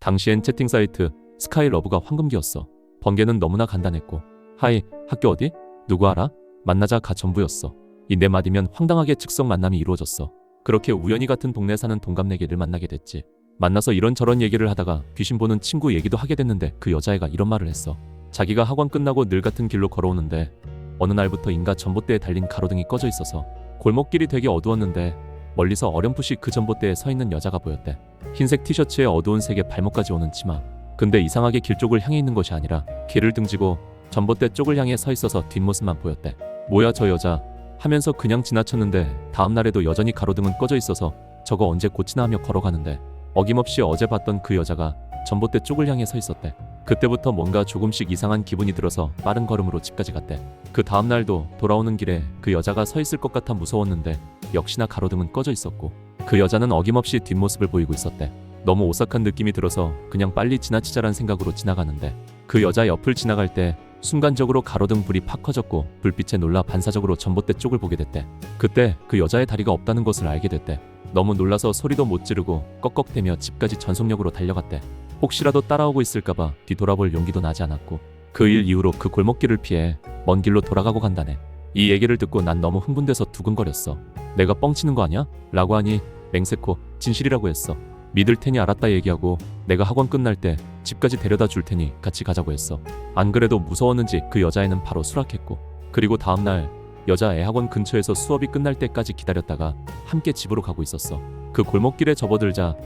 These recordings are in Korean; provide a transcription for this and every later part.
당시엔 채팅 사이트 스카이러브가 황금기였어. 번개는 너무나 간단했고 하이 학교 어디? 누구 알아? 만나자가 전부였어. 이 네 마디면 황당하게 즉석 만남이 이루어졌어. 그렇게 우연히 같은 동네 사는 동갑내기를 만나게 됐지. 만나서 이런저런 얘기를 하다가 귀신 보는 친구 얘기도 하게 됐는데 그 여자애가 이런 말을 했어. 자기가 학원 끝나고 늘 같은 길로 걸어오는데 어느 날부터 인가 전봇대에 달린 가로등이 꺼져 있어서 골목길이 되게 어두웠는데 멀리서 어렴풋이 그 전봇대에 서 있는 여자가 보였대. 흰색 티셔츠에 어두운 색의 발목까지 오는 치마. 근데 이상하게 길 쪽을 향해 있는 것이 아니라 길을 등지고 전봇대 쪽을 향해 서 있어서 뒷모습만 보였대. 뭐야 저 여자 하면서 그냥 지나쳤는데 다음 날에도 여전히 가로등은 꺼져 있어서 저거 언제 고치나 하며 걸어가는데 어김없이 어제 봤던 그 여자가 전봇대 쪽을 향해 서 있었대. 그때부터 뭔가 조금씩 이상한 기분이 들어서 빠른 걸음으로 집까지 갔대. 그 다음 날도 돌아오는 길에 그 여자가 서 있을 것 같아 무서웠는데 역시나 가로등은 꺼져 있었고 그 여자는 어김없이 뒷모습을 보이고 있었대. 너무 오싹한 느낌이 들어서 그냥 빨리 지나치자란 생각으로 지나가는데 그 여자 옆을 지나갈 때 순간적으로 가로등 불이 팍 커졌고 불빛에 놀라 반사적으로 전봇대 쪽을 보게 됐대. 그때 그 여자의 다리가 없다는 것을 알게 됐대. 너무 놀라서 소리도 못 지르고 꺽꺽대며 집까지 전속력으로 달려갔대. 혹시라도 따라오고 있을까봐 뒤돌아볼 용기도 나지 않았고 그 일 이후로 그 골목길을 피해 먼 길로 돌아가고 간다네. 이 얘기를 듣고 난 너무 흥분돼서 두근거렸어. 내가 뻥치는 거 아니야? 라고 하니 맹세코 진실이라고 했어. 믿을 테니 알았다 얘기하고 내가 학원 끝날 때 집까지 데려다 줄 테니 같이 가자고 했어. 안 그래도 무서웠는지 그 여자애는 바로 수락했고 그리고 다음날 여자 애 학원 근처에서 수업이 끝날 때까지 기다렸다가 함께 집으로 가고 있었어. 그 골목길에 접어들자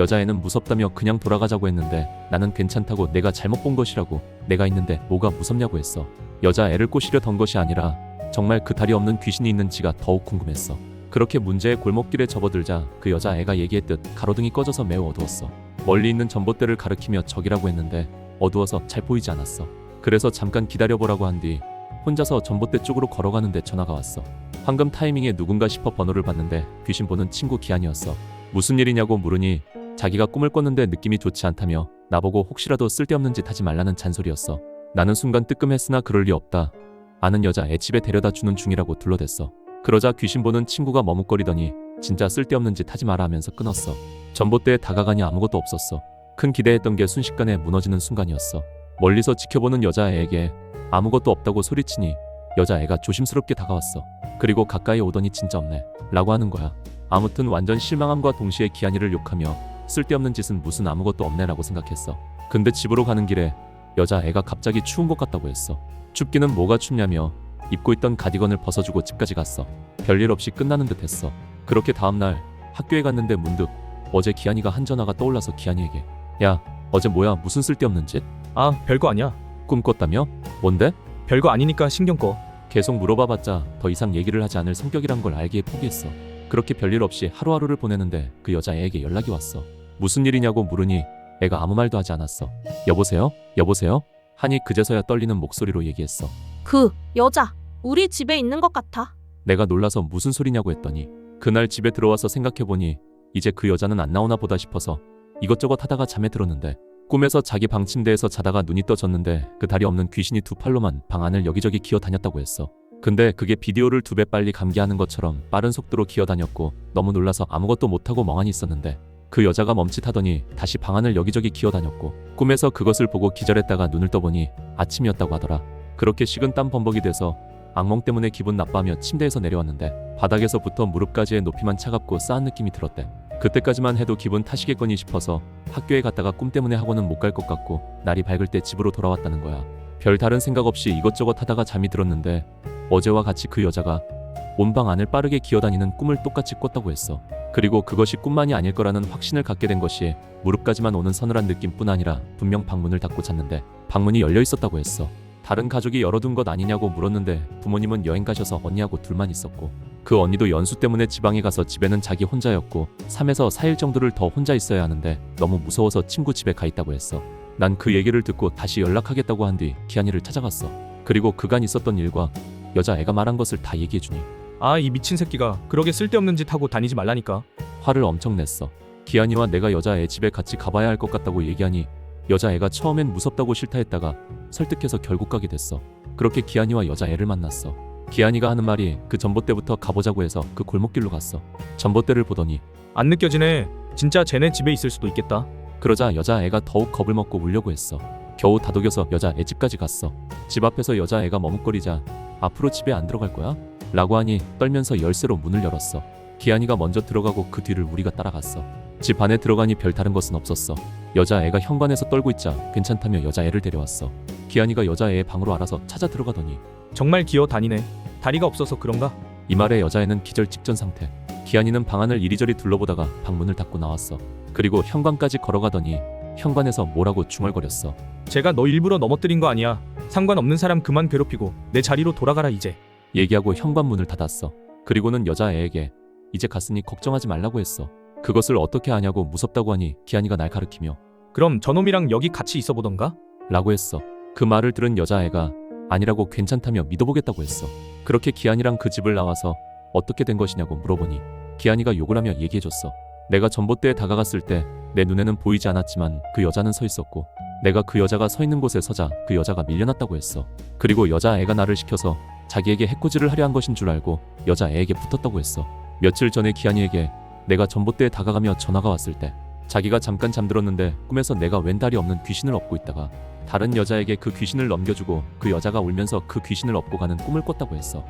여자애는 무섭다며 그냥 돌아가자고 했는데 나는 괜찮다고 내가 잘못 본 것이라고 내가 있는데 뭐가 무섭냐고 했어. 여자애를 꼬시려 던 것이 아니라 정말 그 다리 없는 귀신이 있는지가 더욱 궁금했어. 그렇게 문제의 골목길에 접어들자 그 여자애가 얘기했듯 가로등이 꺼져서 매우 어두웠어. 멀리 있는 전봇대를 가리키며 적이라고 했는데 어두워서 잘 보이지 않았어. 그래서 잠깐 기다려보라고 한 뒤 혼자서 전봇대 쪽으로 걸어가는데 전화가 왔어. 황금 타이밍에 누군가 싶어 번호를 봤는데 귀신 보는 친구 기한이었어. 무슨 일이냐고 물으니 자기가 꿈을 꿨는데 느낌이 좋지 않다며 나보고 혹시라도 쓸데없는 짓 하지 말라는 잔소리였어. 나는 순간 뜨끔했으나 그럴 리 없다. 아는 여자 애 집에 데려다 주는 중이라고 둘러댔어. 그러자 귀신 보는 친구가 머뭇거리더니 진짜 쓸데없는 짓 하지 마라 하면서 끊었어. 전봇대에 다가가니 아무것도 없었어. 큰 기대했던 게 순식간에 무너지는 순간이었어. 멀리서 지켜보는 여자애에게 아무것도 없다고 소리치니 여자애가 조심스럽게 다가왔어. 그리고 가까이 오더니 진짜 없네. 라고 하는 거야. 아무튼 완전 실망함과 동시에 기한이를 욕하며 쓸데없는 짓은 무슨 아무것도 없네라고 생각했어. 근데 집으로 가는 길에 여자애가 갑자기 추운 것 같다고 했어. 춥기는 뭐가 춥냐며 입고 있던 가디건을 벗어주고 집까지 갔어. 별일 없이 끝나는 듯 했어. 그렇게 다음날 학교에 갔는데 문득 어제 기한이가 한 전화가 떠올라서 기한이에게 야 어제 뭐야 무슨 쓸데없는 짓? 아, 별거 아니야. 꿈 꿨다며? 뭔데? 별거 아니니까 신경 꺼. 계속 물어봐봤자 더 이상 얘기를 하지 않을 성격이란 걸 알기에 포기했어. 그렇게 별일 없이 하루하루를 보내는데 그 여자애에게 연락이 왔어. 무슨 일이냐고 물으니 애가 아무 말도 하지 않았어. 여보세요? 여보세요? 하니 그제서야 떨리는 목소리로 얘기했어. 그 여자 우리 집에 있는 것 같아. 내가 놀라서 무슨 소리냐고 했더니 그날 집에 들어와서 생각해보니 이제 그 여자는 안 나오나 보다 싶어서 이것저것 하다가 잠에 들었는데 꿈에서 자기 방 침대에서 자다가 눈이 떠졌는데 그 다리 없는 귀신이 두 팔로만 방 안을 여기저기 기어 다녔다고 했어. 근데 그게 비디오를 두 배 빨리 감기하는 것처럼 빠른 속도로 기어 다녔고 너무 놀라서 아무것도 못하고 멍하니 있었는데 그 여자가 멈칫하더니 다시 방 안을 여기저기 기어 다녔고 꿈에서 그것을 보고 기절했다가 눈을 떠보니 아침이었다고 하더라. 그렇게 식은 땀 범벅이 돼서 악몽 때문에 기분 나빠하며 침대에서 내려왔는데 바닥에서부터 무릎까지의 높이만 차갑고 싸한 느낌이 들었대. 그때까지만 해도 기분 탓이겠거니 싶어서 학교에 갔다가 꿈 때문에 학원은 못 갈 것 같고 날이 밝을 때 집으로 돌아왔다는 거야. 별 다른 생각 없이 이것저것 하다가 잠이 들었는데 어제와 같이 그 여자가 온 방 안을 빠르게 기어다니는 꿈을 똑같이 꿨다고 했어. 그리고 그것이 꿈만이 아닐 거라는 확신을 갖게 된 것이 무릎까지만 오는 서늘한 느낌뿐 아니라 분명 방문을 닫고 잤는데 방문이 열려 있었다고 했어. 다른 가족이 열어둔 것 아니냐고 물었는데 부모님은 여행 가셔서 언니하고 둘만 있었고 그 언니도 연수 때문에 지방에 가서 집에는 자기 혼자였고 3에서 4일 정도를 더 혼자 있어야 하는데 너무 무서워서 친구 집에 가 있다고 했어. 난 그 얘기를 듣고 다시 연락하겠다고 한 뒤 기한이를 찾아갔어. 그리고 그간 있었던 일과 여자애가 말한 것을 다 얘기해주니 아, 이 미친 새끼가 그러게 쓸데없는 짓 하고 다니지 말라니까. 화를 엄청 냈어. 기한이와 내가 여자애 집에 같이 가봐야 할 것 같다고 얘기하니 여자애가 처음엔 무섭다고 싫다 했다가 설득해서 결국 가게 됐어. 그렇게 기한이와 여자애를 만났어. 기한이가 하는 말이 그 전봇대부터 가보자고 해서 그 골목길로 갔어. 전봇대를 보더니 안 느껴지네. 진짜 쟤네 집에 있을 수도 있겠다. 그러자 여자애가 더욱 겁을 먹고 울려고 했어. 겨우 다독여서 여자애 집까지 갔어. 집 앞에서 여자애가 머뭇거리자 앞으로 집에 안 들어갈 거야? 라고 하니 떨면서 열쇠로 문을 열었어. 기한이가 먼저 들어가고 그 뒤를 우리가 따라갔어. 집 안에 들어가니 별다른 것은 없었어. 여자애가 현관에서 떨고 있자 괜찮다며 여자애를 데려왔어. 기한이가 여자애의 방으로 알아서 찾아 들어가더니 정말 기어 다니네. 다리가 없어서 그런가? 이 말에 여자애는 기절 직전 상태. 기한이는 방 안을 이리저리 둘러보다가 방문을 닫고 나왔어. 그리고 현관까지 걸어가더니 현관에서 뭐라고 중얼거렸어. 제가 너 일부러 넘어뜨린 거 아니야. 상관없는 사람 그만 괴롭히고 내 자리로 돌아가라 이제. 얘기하고 현관문을 닫았어. 그리고는 여자애에게 이제 갔으니 걱정하지 말라고 했어. 그것을 어떻게 아냐고 무섭다고 하니 기한이가 날 가르키며 그럼 저놈이랑 여기 같이 있어 보던가? 라고 했어. 그 말을 들은 여자애가 아니라고 괜찮다며 믿어보겠다고 했어. 그렇게 기한이랑 그 집을 나와서 어떻게 된 것이냐고 물어보니 기한이가 욕을 하며 얘기해줬어. 내가 전봇대에 다가갔을 때 내 눈에는 보이지 않았지만 그 여자는 서 있었고 내가 그 여자가 서 있는 곳에 서자 그 여자가 밀려났다고 했어. 그리고 여자애가 나를 시켜서 자기에게 해코지를 하려 한 것인 줄 알고 여자애에게 붙었다고 했어. 며칠 전에 기한이에게 내가 전봇대에 다가가며 전화가 왔을 때 자기가 잠깐 잠들었는데 꿈에서 내가 왼다리 없는 귀신을 업고 있다가 다른 여자에게 그 귀신을 넘겨주고 그 여자가 울면서 그 귀신을 업고 가는 꿈을 꿨다고 했어.